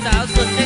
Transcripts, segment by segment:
2000.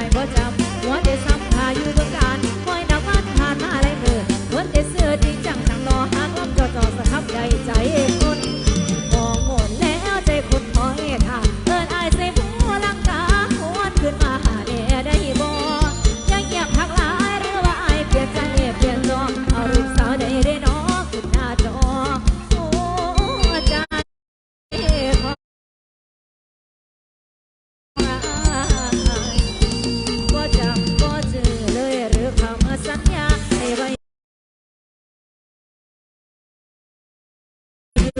ายบ่จำหัวแต่ซ้ำพาอยู่บนการคอยนับวัดผ่านมาหลามือหัวแต่เสื้อที่จังสั่งรอหาความจอจอสะทับใจใจคน